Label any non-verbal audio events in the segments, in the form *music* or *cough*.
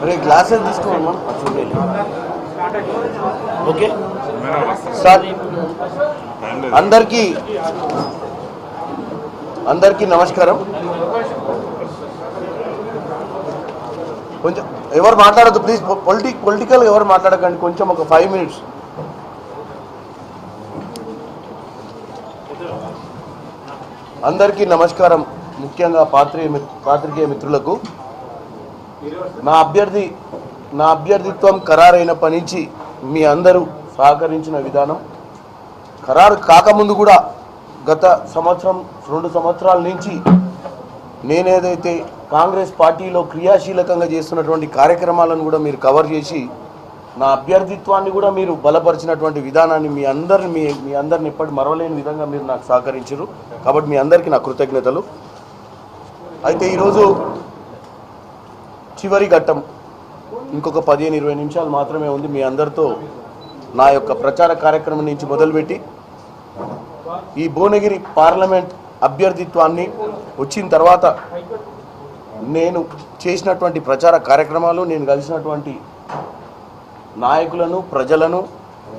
అరే గ్లాసెస్ తీసుకోమమ్మా చూడండి okay. Sir అందరికీ అందరికీ నమస్కారం. కొంచెం ఎవరు మాట్లాడద్దు ప్లీజ్ పొలిటిక్ పొలిటికల్ ఎవరు మాట్లాడకండి కొంచెం ఒక ఫైవ్ మినిట్స్ అందరికీ నమస్కారం ముఖ్యంగా పాత్రికేయ పాత్రికేయ మిత్రులకు. నా అభ్యర్థి నా అభ్యర్థిత్వం ఖరారైనప్పటి నుంచి మీ అందరూ సహకరించిన విధానం. ఖరారు కాకముందు కూడా గత సంవత్సరం రెండు సంవత్సరాల నుంచి నేనేదైతే కాంగ్రెస్ పార్టీలో క్రియాశీలకంగా చేస్తున్నటువంటి కార్యక్రమాలను కూడా మీరు కవర్ చేసి నా అభ్యర్థిత్వాన్ని కూడా మీరు బలపరిచినటువంటి విధానాన్ని మీ అందరిని మీ మీ అందరిని ఎప్పటి మరవలేని విధంగా మీరు నాకు సహకరించారు కాబట్టి మీ అందరికీ నా కృతజ్ఞతలు. అయితే ఈరోజు చివరి ఘట్టం. ఇంకొక పదిహేను ఇరవై నిమిషాలు మాత్రమే ఉంది. మీ అందరితో నా యొక్క ప్రచార కార్యక్రమం నుంచి మొదలుపెట్టి ఈ భువనగిరి పార్లమెంట్ అభ్యర్థిత్వాన్ని వచ్చిన తర్వాత నేను చేసినటువంటి ప్రచార కార్యక్రమాలు నేను కలిసినటువంటి నాయకులను ప్రజలను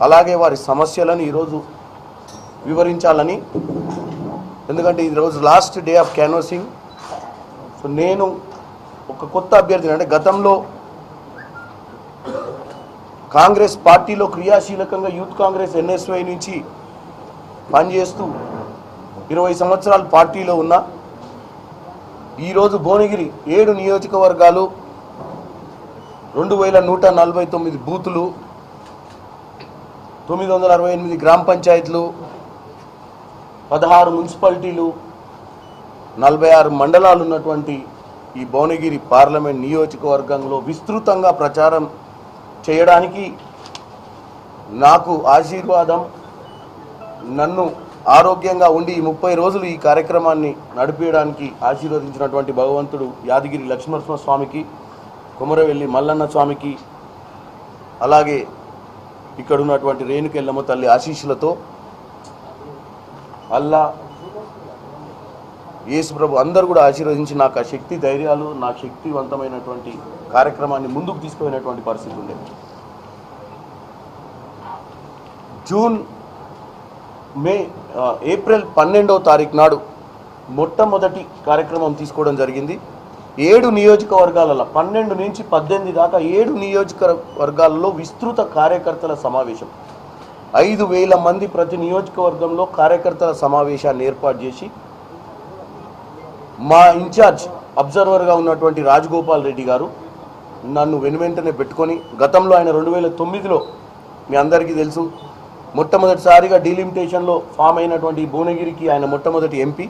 అలాగే వారి సమస్యలను ఈరోజు వివరించాలని. ఎందుకంటే ఈరోజు last day of canvassing so నేను ఒక కొత్త అభ్యర్థిని అంటే గతంలో కాంగ్రెస్ పార్టీలో క్రియాశీలకంగా యూత్ కాంగ్రెస్ ఎన్ఎస్వై నుంచి పనిచేస్తూ ఇరవై సంవత్సరాలు పార్టీలో ఉన్న ఈరోజు భువనగిరి ఏడు నియోజకవర్గాలు రెండు వేల నూట నలభై తొమ్మిది బూతులు తొమ్మిది వందల అరవై ఎనిమిది గ్రామ పంచాయతీలు పదహారు మున్సిపాలిటీలు నలభై ఆరు మండలాలు ఉన్నటువంటి ఈ భువనగిరి పార్లమెంట్ నియోజకవర్గంలో విస్తృతంగా ప్రచారం చేయడానికి నాకు ఆశీర్వాదం నన్ను ఆరోగ్యంగా ఉండి ఈ ముప్పై రోజులు ఈ కార్యక్రమాన్ని నడిపించడానికి ఆశీర్వదించినటువంటి భగవంతుడు యాదగిరి లక్ష్మణస్వామి స్వామికి కుమరవెల్లి మల్లన్న స్వామికి అలాగే ఇక్కడ ఉన్నటువంటి రేణుకెల్లమ్మ తల్లి ఆశీస్సులతో అల్లా యేసు ప్రభు అందరూ కూడా ఆశీర్వదించి నాకు ఆ శక్తి ధైర్యాలు నా శక్తివంతమైనటువంటి కార్యక్రమాన్ని ముందుకు తీసుకుపోయినటువంటి పరిస్థితి ఉండేది జూన్ మే ఏప్రిల్ పన్నెండవ తారీఖు నాడు మొట్టమొదటి కార్యక్రమం తీసుకోవడం జరిగింది. ఏడు నియోజకవర్గాలలో పన్నెండు నుంచి పద్దెనిమిది దాకా ఏడు నియోజకవర్గాలలో విస్తృత కార్యకర్తల సమావేశం. ఐదు వేల మంది ప్రతి నియోజకవర్గంలో కార్యకర్తల సమావేశాన్ని ఏర్పాటు చేసి మా ఇన్ఛార్జ్ అబ్జర్వర్గా ఉన్నటువంటి రాజగోపాల్ రెడ్డి గారు నన్ను వెనువెంటనే పెట్టుకొని గతంలో ఆయన రెండు వేల తొమ్మిదిలో మీ అందరికీ తెలుసు మొట్టమొదటిసారిగా డీలిమిటేషన్లో ఫామ్ అయినటువంటి భువనగిరికి ఆయన మొట్టమొదటి ఎంపీ.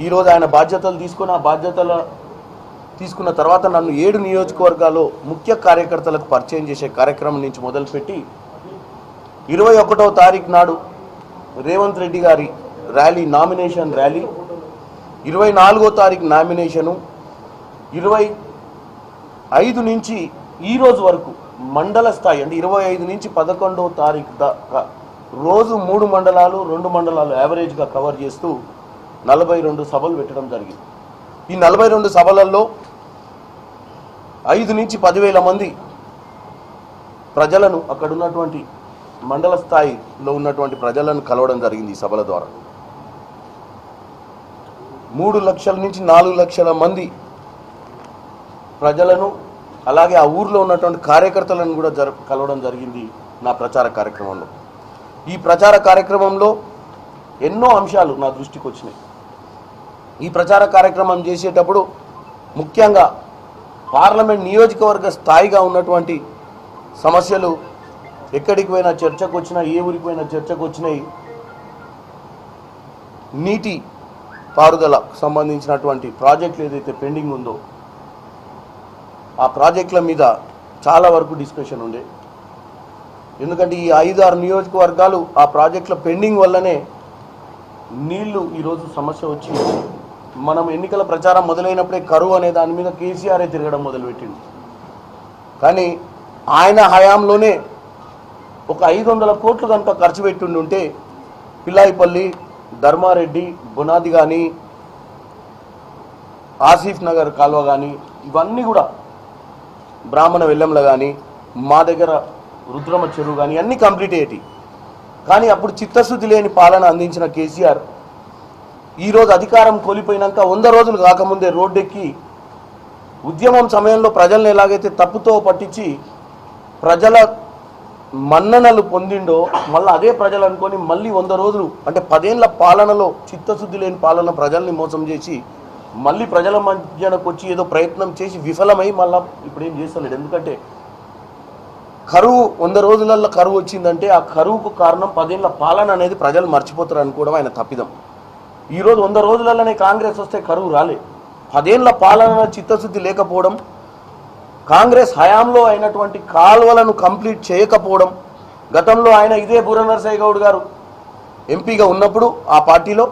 ఈరోజు ఆయన బాధ్యతలు తీసుకొని ఆ బాధ్యతల తీసుకున్న తర్వాత నన్ను ఏడు నియోజకవర్గాల్లో ముఖ్య కార్యకర్తలకు పరిచయం చేసే కార్యక్రమం నుంచి మొదలుపెట్టి ఇరవై ఒకటవ తారీఖు నాడు రేవంత్ రెడ్డి గారి ర్యాలీ నామినేషన్ ర్యాలీ ఇరవై నాలుగో తారీఖు నామినేషను ఇరవై ఐదు నుంచి ఈరోజు వరకు మండల స్థాయి అంటే ఇరవై ఐదు నుంచి పదకొండవ తారీఖు దాకా రోజు మూడు మండలాలు రెండు మండలాలు యావరేజ్గా కవర్ చేస్తూ నలభై రెండు సభలు పెట్టడం జరిగింది. ఈ నలభై రెండు సభలలో ఐదు నుంచి పదివేల మంది ప్రజలను అక్కడ ఉన్నటువంటి మండల స్థాయిలో ఉన్నటువంటి ప్రజలను కలవడం జరిగింది ఈ సభల ద్వారా. మూడు లక్షల నుంచి నాలుగు లక్షల మంది ప్రజలను అలాగే ఆ ఊర్లో ఉన్నటువంటి కార్యకర్తలను కూడా జర కలవడం జరిగింది నా ప్రచార కార్యక్రమంలో. ఈ ప్రచార కార్యక్రమంలో ఎన్నో అంశాలు నా దృష్టికి వచ్చినాయి. ఈ ప్రచార కార్యక్రమం చేసేటప్పుడు ముఖ్యంగా పార్లమెంట్ నియోజకవర్గ స్థాయిగా ఉన్నటువంటి సమస్యలు ఎక్కడికి పోయినా చర్చకు వచ్చినా ఏ ఊరికి పోయినా చర్చకు వచ్చినాయి. నీటి పారుదల సంబంధించినటువంటి ప్రాజెక్టులు ఏదైతే పెండింగ్ ఉందో ఆ ప్రాజెక్టుల మీద చాలా వరకు డిస్కషన్ ఉండే. ఎందుకంటే ఈ ఐదు ఆరు నియోజకవర్గాలు ఆ ప్రాజెక్టుల పెండింగ్ వల్లనే నీళ్ళు ఈరోజు సమస్య వచ్చి మనం ఎన్నికల ప్రచారం మొదలైనప్పుడే కరువు అనే దాని మీద కేసీఆరే తిరగడం మొదలుపెట్టింది కానీ ఆయన హయాంలోనే ఒక ఐదు వందల కోట్లు కనుక ఖర్చు పెట్టుండుంటే పిల్లాయిపల్లి ధర్మారెడ్డి బునాది కానీ ఆసిఫ్ నగర్ కాలువ కానీ ఇవన్నీ కూడా బ్రాహ్మణ వెల్లంల కానీ మా దగ్గర రుద్రమ చెరువు కానీ అన్నీ కంప్లీట్ అయ్యేటి కానీ అప్పుడు చిత్తశుద్ధి లేని పాలన అందించిన కేసీఆర్ ఈరోజు అధికారం కోల్పోయినాక వంద రోజులు కాకముందే రోడ్డెక్కి ఉద్యమం సమయంలో ప్రజల్ని ఎలాగైతే తప్పుతో పట్టించి ప్రజల మన్ననలు పొందిండో మళ్ళీ అదే ప్రజలు అనుకొని మళ్ళీ వంద రోజులు అంటే పదేళ్ళ పాలనలో చిత్తశుద్ధి లేని పాలన ప్రజల్ని మోసం చేసి మళ్ళీ ప్రజల మధ్యనకు వచ్చి ఏదో ప్రయత్నం చేసి విఫలమై మళ్ళీ ఇప్పుడు ఏం చేస్తలేడు. ఎందుకంటే కరువు వంద రోజులలో కరువు వచ్చిందంటే ఆ కరువుకు కారణం పదేళ్ళ పాలన అనేది ప్రజలు మర్చిపోతారు అనుకోవడం ఆయన తప్పిదం. ఈరోజు వంద రోజులలోనే కాంగ్రెస్ వస్తే కరువు రాలే. పదేళ్ళ పాలన చిత్తశుద్ధి లేకపోవడం కాంగ్రెస్ హయాంలో అయినటువంటి కాల్వలను కంప్లీట్ చేయకపోవడం గతంలో ఆయన ఇదే బుర్ర నరసయ్య గౌడ్ గారు ఎంపీగా ఉన్నప్పుడు ఆ పార్టీలో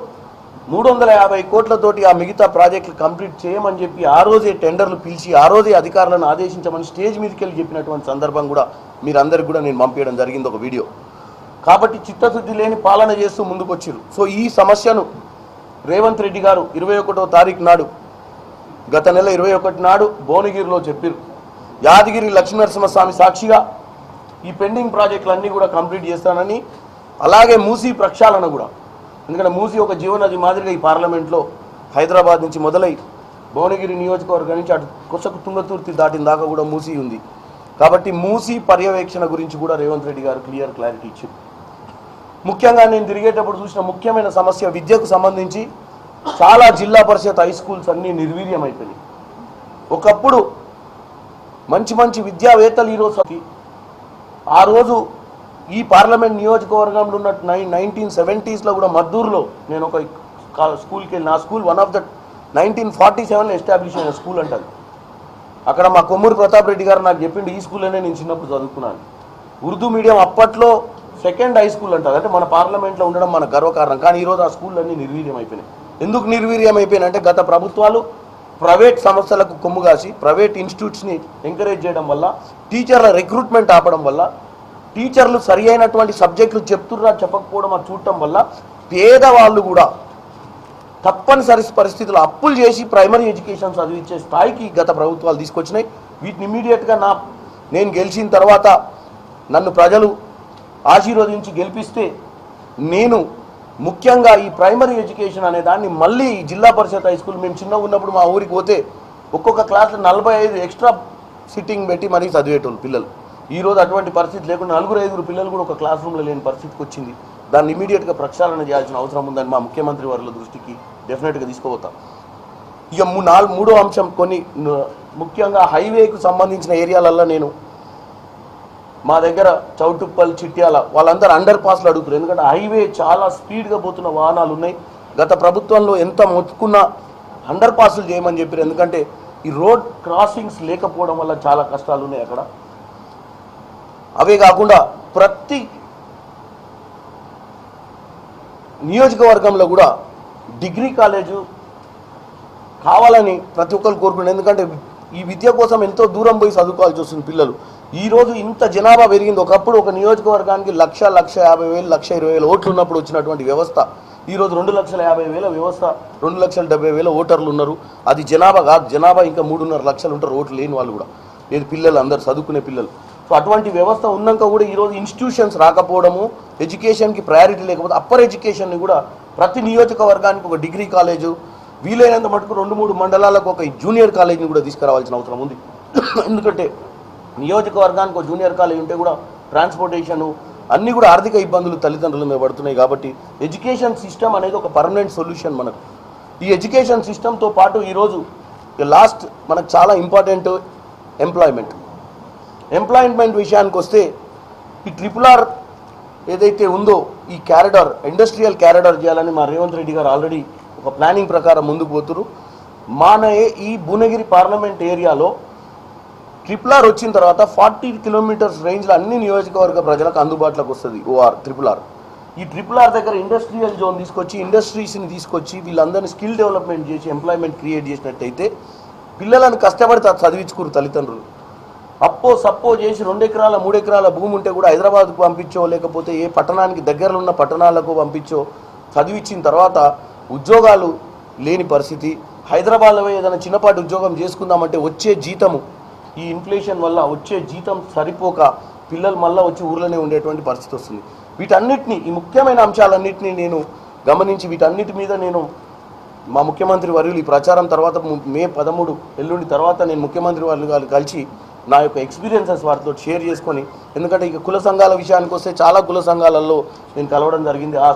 మూడు వందల యాభై కోట్లతోటి ఆ మిగతా ప్రాజెక్టులు కంప్లీట్ చేయమని చెప్పి ఆ రోజే టెండర్లు పిలిచి ఆ రోజే అధికారులను ఆదేశించమని స్టేజ్ మీదకి వెళ్ళి చెప్పినటువంటి సందర్భం కూడా మీరందరికి కూడా నేను పంపించడం జరిగింది ఒక వీడియో. కాబట్టి చిత్తశుద్ధి లేని పాలన చేస్తూ ముందుకొచ్చారు సో ఈ సమస్యను రేవంత్ రెడ్డి గారు ఇరవై ఒకటో తారీఖు నాడు గత నెల ఇరవై ఒకటి నాడు భువనగిరిలో చెప్పారు యాదగిరి లక్ష్మీనరసింహస్వామి సాక్షిగా ఈ పెండింగ్ ప్రాజెక్టులన్నీ కూడా కంప్లీట్ చేస్తానని అలాగే మూసీ ప్రక్షాళన కూడా. ఎందుకంటే మూసీ ఒక జీవనది మాదిరిగా ఈ పార్లమెంట్లో హైదరాబాద్ నుంచి మొదలై భువనగిరి నియోజకవర్గం నుంచి అటు కొసకు తుంగతుర్తి దాటిన దాకా కూడా మూసీ ఉంది. కాబట్టి మూసీ పర్యవేక్షణ గురించి కూడా రేవంత్ రెడ్డి గారు క్లియర్ క్లారిటీ ఇచ్చారు ముఖ్యంగా నేను తిరిగేటప్పుడు చూసిన ముఖ్యమైన సమస్య విద్యకు సంబంధించి చాలా జిల్లా పరిషత్ హై స్కూల్స్ అన్నీ నిర్వీర్యమైపోయినాయి. ఒకప్పుడు మంచి మంచి విద్యావేత్తలు ఈరోజు ఆ రోజు ఈ పార్లమెంట్ నియోజకవర్గంలో ఉన్న నైన్ నైన్టీన్ సెవెంటీస్లో కూడా మద్దూరులో నేను ఒక స్కూల్కి వెళ్ళి నా school one of the nineteen forty సెవెన్లో ఎస్టాబ్లిష్ అయిన స్కూల్ అంటారు అక్కడ మా కొమ్మూరు ప్రతాప్ రెడ్డి గారు నాకు చెప్పిండు ఈ స్కూల్లోనే నేను చిన్నప్పుడు చదువుకున్నాను ఉర్దూ మీడియం అప్పట్లో సెకండ్ హై స్కూల్ అంటారు అంటే మన పార్లమెంట్లో ఉండడం మన గర్వకారణం. కానీ ఈరోజు ఆ స్కూళ్ళన్నీ నిర్వీర్యం అయిపోయినాయి ఎందుకు నిర్వీర్యం అయిపోయినాయి అంటే గత ప్రభుత్వాలు ప్రైవేట్ సంస్థలకు కొమ్ము కాసి ప్రైవేట్ ఇన్స్టిట్యూట్స్ని ఎంకరేజ్ చేయడం వల్ల టీచర్ల రిక్రూట్మెంట్ ఆపడం వల్ల టీచర్లు సరి అయినటువంటి సబ్జెక్టులు చెప్తుర్రా చెప్పకపోవడం అది చూడటం వల్ల పేదవాళ్ళు కూడా తప్పనిసరి పరిస్థితులు అప్పులు చేసి ప్రైమరీ ఎడ్యుకేషన్ చదివించే స్థాయికి గత ప్రభుత్వాలు తీసుకొచ్చినాయి. వీటిని ఇమీడియట్గా నా నేను గెలిచిన తర్వాత నన్ను ప్రజలు ఆశీర్వదించి గెలిపిస్తే నేను ముఖ్యంగా ఈ ప్రైమరీ ఎడ్యుకేషన్ అనే దాన్ని మళ్ళీ ఈ జిల్లా పరిషత్ హై స్కూల్ మేము చిన్నగా ఉన్నప్పుడు మా ఊరికి పోతే ఒక్కొక్క క్లాస్లో నలభై ఐదు ఎక్స్ట్రా సిట్టింగ్ పెట్టి మరీ చదివేటోళ్ళు పిల్లలు. ఈరోజు అటువంటి పరిస్థితి లేకుండా నలుగురు ఐదుగురు పిల్లలు కూడా ఒక క్లాస్ రూమ్లో లేని పరిస్థితికి వచ్చింది. దాన్ని ఇమీడియట్గా ప్రక్షాళన చేయాల్సిన అవసరం ఉందని మా ముఖ్యమంత్రి వారి దృష్టికి డెఫినెట్గా తీసుకుపోతాం. ఇక మూ- నాలుగు మూడో అంశం కొన్ని ముఖ్యంగా హైవేకు సంబంధించిన ఏరియాలల్లో నేను మా దగ్గర చౌటుప్పల్ చిట్యాల వాళ్ళందరూ అండర్ పాస్లు అడుగుతారు ఎందుకంటే హైవే చాలా స్పీడ్గా పోతున్న వాహనాలు ఉన్నాయి. గత ప్రభుత్వంలో ఎంత మొత్తుకున్నా అండర్ పాస్లు చేయమని చెప్పారు. ఎందుకంటే ఈ రోడ్ క్రాసింగ్స్ లేకపోవడం వల్ల చాలా కష్టాలు ఉన్నాయి అక్కడ. అవే కాకుండా ప్రతి నియోజకవర్గంలో కూడా డిగ్రీ కాలేజు కావాలని ప్రతి ఒక్కరు కోరుకున్నారు ఎందుకంటే ఈ విద్య కోసం ఎంతో దూరం పోయి చదువుకోవాల్సి వస్తుంది పిల్లలు. ఈ రోజు ఇంత జనాభా పెరిగింది. ఒకప్పుడు ఒక నియోజకవర్గానికి లక్ష లక్ష యాభై వేలు లక్ష ఇరవై వేల ఓట్లు ఉన్నప్పుడు వచ్చినటువంటి వ్యవస్థ. ఈరోజు రెండు లక్షల యాభై వేల వ్యవస్థ రెండు లక్షల డెబ్బై వేల ఓటర్లు ఉన్నారు. అది జనాభా కాదు. జనాభా ఇంకా మూడున్నర లక్షలు ఉంటారు. ఓట్లు లేని వాళ్ళు కూడా. లేదు పిల్లలు అందరు చదువుకునే పిల్లలు. సో అటువంటి వ్యవస్థ ఉన్నాక కూడా ఈరోజు ఇన్స్టిట్యూషన్స్ రాకపోవడము ఎడ్యుకేషన్కి ప్రయారిటీ లేకపోతే అప్పర్ ఎడ్యుకేషన్ని కూడా ప్రతి నియోజకవర్గానికి ఒక డిగ్రీ కాలేజు వీలైనంత మటుకు రెండు మూడు మండలాలకు ఒక జూనియర్ కాలేజీని కూడా తీసుకురావాల్సిన అవసరం ఉంది. *coughs* ఎందుకంటే నియోజకవర్గానికి ఒక జూనియర్ కాలేజ్ ఉంటే కూడా ట్రాన్స్పోర్టేషను అన్నీ కూడా ఆర్థిక ఇబ్బందులు తల్లిదండ్రుల మీద పడుతున్నాయి కాబట్టి ఎడ్యుకేషన్ సిస్టమ్ అనేది ఒక పర్మనెంట్ సొల్యూషన్ మనకు. ఈ ఎడ్యుకేషన్ సిస్టంతో పాటు ఈరోజు లాస్ట్ మనకు చాలా ఇంపార్టెంట్ ఎంప్లాయ్మెంట్. ఎంప్లాయ్మెంట్ విషయానికి వస్తే ఈ ట్రిపుల్ ఆర్ ఏదైతే ఉందో ఈ క్యారిడార్ ఇండస్ట్రియల్ క్యారిడార్ చేయాలని మా రేవంత్ రెడ్డి గారు ఆల్రెడీ ఒక ప్లానింగ్ ప్రకారం ముందుకు పోతురు. మన ఈ భువనగిరి పార్లమెంట్ ఏరియాలో ట్రిపుల్ ఆర్ వచ్చిన తర్వాత ఫార్టీ కిలోమీటర్స్ రేంజ్లో అన్ని నియోజకవర్గ ప్రజలకు అందుబాటులోకి వస్తుంది ఓఆర్ ట్రిపుల్ ఆర్. ఈ ట్రిపుల్ ఆర్ దగ్గర ఇండస్ట్రియల్ జోన్ తీసుకొచ్చి ఇండస్ట్రీస్ని తీసుకొచ్చి వీళ్ళందరినీ స్కిల్ డెవలప్మెంట్ చేసి ఎంప్లాయ్మెంట్ క్రియేట్ చేసినట్టయితే పిల్లలను కష్టపడి త- చదివించుకురు తల్లిదండ్రులు. అప్పో సప్పో చేసి రెండు ఎకరాల మూడు ఎకరాల భూమి ఉంటే కూడా హైదరాబాద్కు పంపించో లేకపోతే ఏ పట్టణానికి దగ్గరలో ఉన్న పట్టణాలకు పంపించో చదివించిన తర్వాత ఉద్యోగాలు లేని పరిస్థితి. హైదరాబాద్లో ఏదైనా చిన్నపాటి ఉద్యోగం చేసుకుందామంటే వచ్చే జీతము ఈ ఇన్ఫ్లేషన్ వల్ల వచ్చే జీతం సరిపోక పిల్లలు మళ్ళీ వచ్చి ఊర్లోనే ఉండేటువంటి పరిస్థితి వస్తుంది. వీటన్నిటిని ఈ ముఖ్యమైన అంశాలన్నింటినీ నేను గమనించి వీటన్నిటి మీద నేను మా ముఖ్యమంత్రి వర్యులు ఈ ప్రచారం తర్వాత మే పదమూడు ఎల్లుండి తర్వాత నేను ముఖ్యమంత్రి వర్యులు గారు కలిసి నా యొక్క ఎక్స్పీరియన్సెస్ వారితో షేర్ చేసుకొని ఎందుకంటే ఇక కుల సంఘాల విషయానికి వస్తే చాలా కుల సంఘాలలో నేను కలవడం జరిగింది. ఆ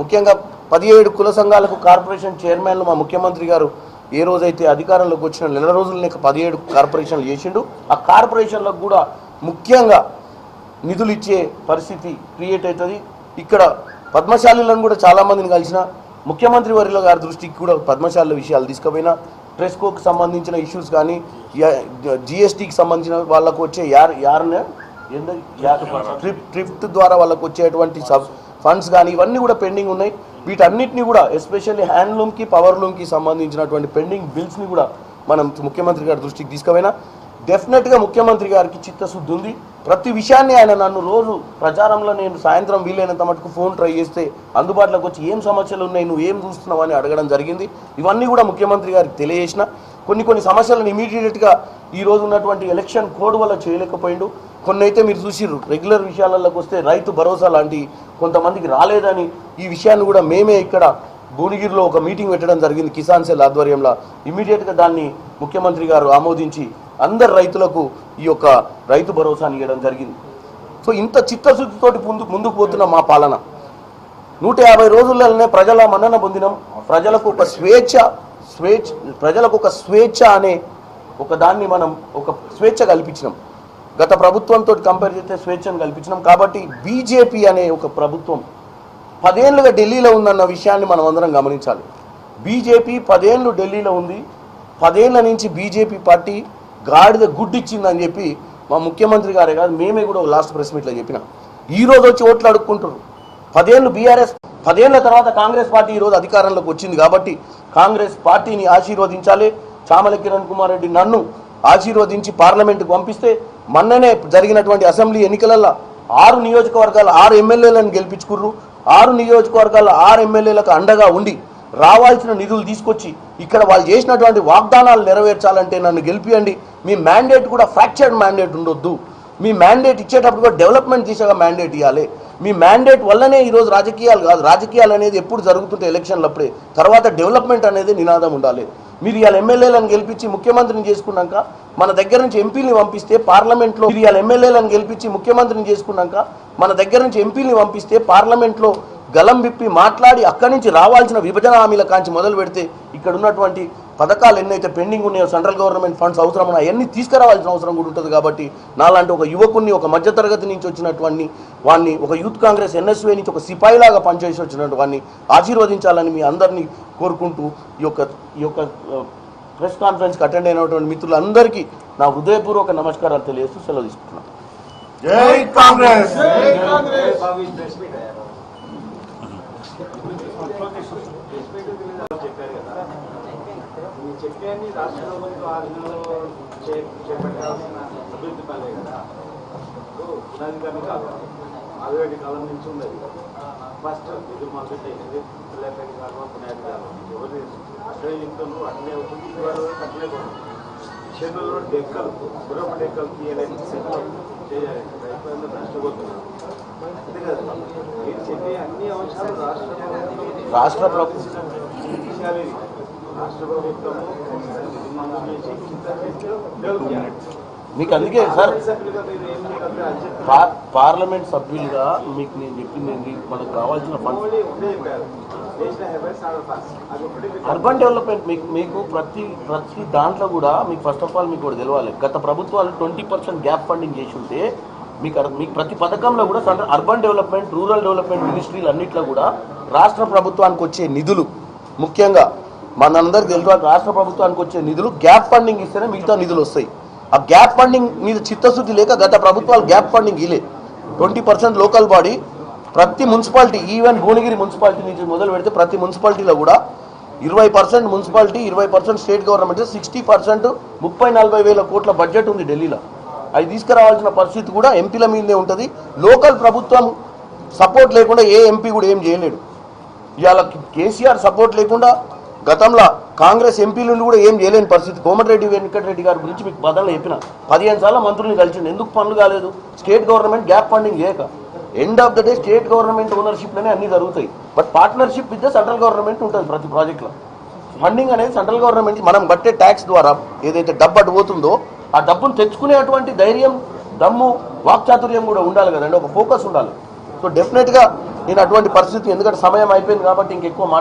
ముఖ్యంగా పదిహేడు కుల సంఘాలకు కార్పొరేషన్ చైర్మన్లు మా ముఖ్యమంత్రి గారు ఏ రోజైతే అధికారంలోకి వచ్చిన నెల రోజులనే పదిహేడు కార్పొరేషన్లు చేసిండు ఆ కార్పొరేషన్లకు కూడా ముఖ్యంగా నిధులు ఇచ్చే పరిస్థితి క్రియేట్ అవుతుంది. ఇక్కడ పద్మశాలీలను కూడా చాలా మందిని కలిసిన ముఖ్యమంత్రి వర్యుల గారి దృష్టికి కూడా పద్మశాల విషయాలు తీసుకుపోయినా. ట్రెస్కోకి సంబంధించిన ఇష్యూస్ కానీ జిఎస్టీకి సంబంధించిన వాళ్ళకు వచ్చే యార్ యార్నే ట్రిప్ ట్రిప్ ద్వారా వాళ్ళకు వచ్చేటువంటి సబ్ ఫండ్స్ కానీ ఇవన్నీ కూడా పెండింగ్ ఉన్నాయి. వీటన్నిటిని కూడా ఎస్పెషల్లీ హ్యాండ్లూమ్కి పవర్లూమ్కి సంబంధించినటువంటి పెండింగ్ బిల్స్ని కూడా మనం ముఖ్యమంత్రి గారి దృష్టికి తీసుకుపోయినా. డెఫినెట్గా ముఖ్యమంత్రి గారికి చిత్తశుద్ధి ఉంది. ప్రతి విషయాన్ని ఆయన నన్ను రోజు ప్రచారంలో నేను సాయంత్రం వీలైనంత మటుకు ఫోన్ ట్రై చేస్తే అందుబాటులోకి వచ్చి ఏం సమస్యలు ఉన్నాయి నువ్వు ఏం చూస్తున్నావు అని అడగడం జరిగింది. ఇవన్నీ కూడా ముఖ్యమంత్రి గారికి తెలియజేసిన. కొన్ని కొన్ని సమస్యలను ఇమీడియట్గా ఈ రోజు ఉన్నటువంటి ఎలక్షన్ కోడ్ వల్ల చేయలేకపోయిండు. కొన్ని అయితే మీరు చూసిర్రు రెగ్యులర్ విషయాలలోకి వస్తే రైతు భరోసా లాంటి కొంతమందికి రాలేదని ఈ విషయాన్ని కూడా మేమే ఇక్కడ భువనగిరిలో ఒక మీటింగ్ పెట్టడం జరిగింది కిసాన్ సెల్ ఆధ్వర్యంలో. ఇమీడియట్గా దాన్ని ముఖ్యమంత్రి గారు ఆమోదించి అందరు రైతులకు ఈ యొక్క రైతు భరోసాని ఇవ్వడం జరిగింది. సో ఇంత చిత్తశుద్ధితోటి ముందు ముందుకు పోతున్న మా పాలన. నూట యాభై రోజులలోనే ప్రజల మన్నన పొందినాం. ప్రజలకు ఒక స్వేచ్ఛ స్వేచ్ఛ ప్రజలకు ఒక స్వేచ్ఛ అనే ఒక దాన్ని మనం ఒక స్వేచ్ఛ కల్పించినాం. గత ప్రభుత్వంతో కంపేర్ చేస్తే స్వేచ్ఛను కల్పించినాం. కాబట్టి బీజేపీ అనే ఒక ప్రభుత్వం పదేళ్ళుగా ఢిల్లీలో ఉందన్న విషయాన్ని మనం అందరం గమనించాలి. బీజేపీ పదేళ్ళు ఢిల్లీలో ఉంది. పదేళ్ళ నుంచి బీజేపీ పార్టీ గాడిద గుడ్డిచ్చిందని చెప్పి మా ముఖ్యమంత్రి గారే కాదు మేమే కూడా లాస్ట్ ప్రెస్ మీట్లో చెప్పినాం. ఈరోజు వచ్చి ఓట్లు అడుక్కుంటారు పదేళ్ళు బీఆర్ఎస్ పదేళ్ళ తర్వాత కాంగ్రెస్ పార్టీ ఈరోజు అధికారంలోకి వచ్చింది కాబట్టి కాంగ్రెస్ పార్టీని ఆశీర్వదించాలి. చామల కిరణ్ కుమార్ రెడ్డి నన్ను ఆశీర్వదించి పార్లమెంటుకు పంపిస్తే మొన్ననే జరిగినటువంటి అసెంబ్లీ ఎన్నికలలో ఆరు నియోజకవర్గాల ఆరు ఎమ్మెల్యేలను గెలిపించుకుర్రు. ఆరు నియోజకవర్గాల ఆరు ఎమ్మెల్యేలకు అండగా ఉండి రావాల్సిన నిధులు తీసుకొచ్చి ఇక్కడ వాళ్ళు చేసినటువంటి వాగ్దానాలు నెరవేర్చాలంటే నన్ను గెలిపియండి. మీ మ్యాండేట్ కూడా ఫ్రాక్చర్డ్ మ్యాండేట్ ఉండొద్దు. మీ మ్యాండేట్ ఇచ్చేటప్పుడు కూడా డెవలప్మెంట్ దిశగా మ్యాండేట్ ఇవ్వాలి మీ మ్యాండేట్ వల్లనే ఈరోజు రాజకీయాలు కాదు. రాజకీయాలు అనేది ఎప్పుడు జరుగుతుంటే ఎలక్షన్లు అప్పుడే. తర్వాత డెవలప్మెంట్ అనేది నినాదం ఉండాలి. మీరు ఇవాళ ఎమ్మెల్యేలను గెలిపించి ముఖ్యమంత్రిని చేసుకున్నాక మన దగ్గర నుంచి ఎంపీని పంపిస్తే పార్లమెంట్లో మీరు ఇవాళ ఎమ్మెల్యేలను గెలిపించి ముఖ్యమంత్రిని చేసుకున్నాక మన దగ్గర నుంచి ఎంపీని పంపిస్తే పార్లమెంట్లో గలం విప్పి మాట్లాడి అక్కడి నుంచి రావాల్సిన విభజన హామీల కాంచి మొదలు పెడితే ఇక్కడ ఉన్నటువంటి పథకాలు ఎన్నైతే పెండింగ్ ఉన్నాయో సెంట్రల్ గవర్నమెంట్ ఫండ్స్ అవసరం ఉన్నాయో అవన్నీ తీసుకురావాల్సిన అవసరం కూడా ఉంటుంది కాబట్టి నాలాంటి ఒక యువకుడిని ఒక మధ్యతరగతి నుంచి వచ్చినటువంటి వాడిని ఒక యూత్ కాంగ్రెస్ ఎన్ఎస్వే నుంచి ఒక సిపాయిలాగా పనిచేసి వచ్చినటువంటి వాడిని ఆశీర్వదించాలని మీ అందరినీ కోరుకుంటూ ఈ యొక్క ఈ యొక్క ప్రెస్ కాన్ఫరెన్స్కి అటెండ్ అయినటువంటి మిత్రులందరికీ నా హృదయపూర్వక నమస్కారాలు తెలియజేస్తూ సెలవు తీసుకుంటున్నాను. జై కాంగ్రెస్! చెప్పేది రాష్ట్ర ప్రభుత్వం చేపట్టాల్సిన అభివృద్ధి పనులే కదా. పునాదికరణ కాలం ఆదివేటి కాలం నుంచి ఉన్నది. ఫస్ట్ ఇది మొదటి అయింది పిల్లపేట కాలం పునాది కాలం ఎవరు అక్కడే చెప్తాను అట్లే అవుతుంది. ఇవాళ అట్లే చేతుల్లో డెక్కలు. డెక్కలు తీయలేదు చేయాలి. రైతులందరూ నష్టపోతున్నారు. అంతే కదా. మీరు చెప్పే అన్ని అంశాలు రాష్ట్ర రాష్ట్ర ప్రభుత్వం. విషయాలు మీకు అందుకే సార్ పార్లమెంట్ సభ్యులుగా పార్లమెంట్ సభ్యులుగా మీకు నేను చెప్పింది మనకు కావాల్సిన అర్బన్ డెవలప్మెంట్ మీకు మీకు ప్రతి ప్రతి దాంట్లో కూడా మీకు ఫస్ట్ ఆఫ్ ఆల్ మీకు కూడా తెలవాలి. గత ప్రభుత్వాలు ట్వంటీ పర్సెంట్ గ్యాప్ ఫండింగ్ చేసి ఉంటే మీకు మీకు ప్రతి పథకంలో కూడా అర్బన్ డెవలప్మెంట్ రూరల్ డెవలప్మెంట్ మినిస్ట్రీలు అన్నింటిలో కూడా రాష్ట్ర ప్రభుత్వానికి వచ్చే నిధులు ముఖ్యంగా మనందరికి తెలుసు రాష్ట్ర ప్రభుత్వానికి వచ్చే నిధులు గ్యాప్ ఫండింగ్ ఇస్తేనే మిగతా నిధులు వస్తాయి. ఆ గ్యాప్ ఫండింగ్ మీద చిత్తశుద్ధి లేక గత ప్రభుత్వాలు గ్యాప్ ఫండింగ్ ఇలే. ట్వంటీ పర్సెంట్ లోకల్ బాడీ ప్రతి మున్సిపాలిటీ ఈవెన్ భువనగిరి మున్సిపాలిటీ నుంచి మొదలు పెడితే ప్రతి మున్సిపాలిటీలో కూడా ఇరవై పర్సెంట్ మున్సిపాలిటీ ఇరవై percent state government sixty percent ముప్పై నలభై వేల కోట్ల బడ్జెట్ ఉంది ఢిల్లీలో. అది తీసుకురావాల్సిన పరిస్థితి కూడా ఎంపీల మీదే ఉంటుంది. లోకల్ ప్రభుత్వం సపోర్ట్ లేకుండా ఏ ఎంపీ కూడా ఏం చేయలేడు. ఇవాళ కేసీఆర్ సపోర్ట్ లేకుండా గతంలో కాంగ్రెస్ ఎంపీలను కూడా ఏం చేయలేని పరిస్థితి. కోమటిరెడ్డి వెంకటరెడ్డి గారి గురించి మీకు బదలు చెప్పిన. పదిహేను సార్లు మంత్రుల్ని కలిసిండు. ఎందుకు పనులు కాలేదు? స్టేట్ గవర్నమెంట్ గ్యాప్ ఫండింగ్ లేక end of the day state government ఓనర్షిప్లోనే అన్ని జరుగుతాయి. But partnership with the central government ఉంటుంది ప్రతి ప్రాజెక్ట్లో ఫండింగ్ అనేది సెంట్రల్ గవర్నమెంట్ మనం కట్టే ట్యాక్స్ ద్వారా ఏదైతే డబ్బు అటు పోతుందో ఆ డబ్బును తెచ్చుకునేటువంటి ధైర్యం దమ్ము వాక్చాతుర్యం కూడా ఉండాలి కదండి. ఒక ఫోకస్ ఉండాలి. సో డెఫినెట్గా నేను అటువంటి పరిస్థితి ఎందుకంటే సమయం అయిపోయింది కాబట్టి ఇంకెక్కువ మాట్లాడ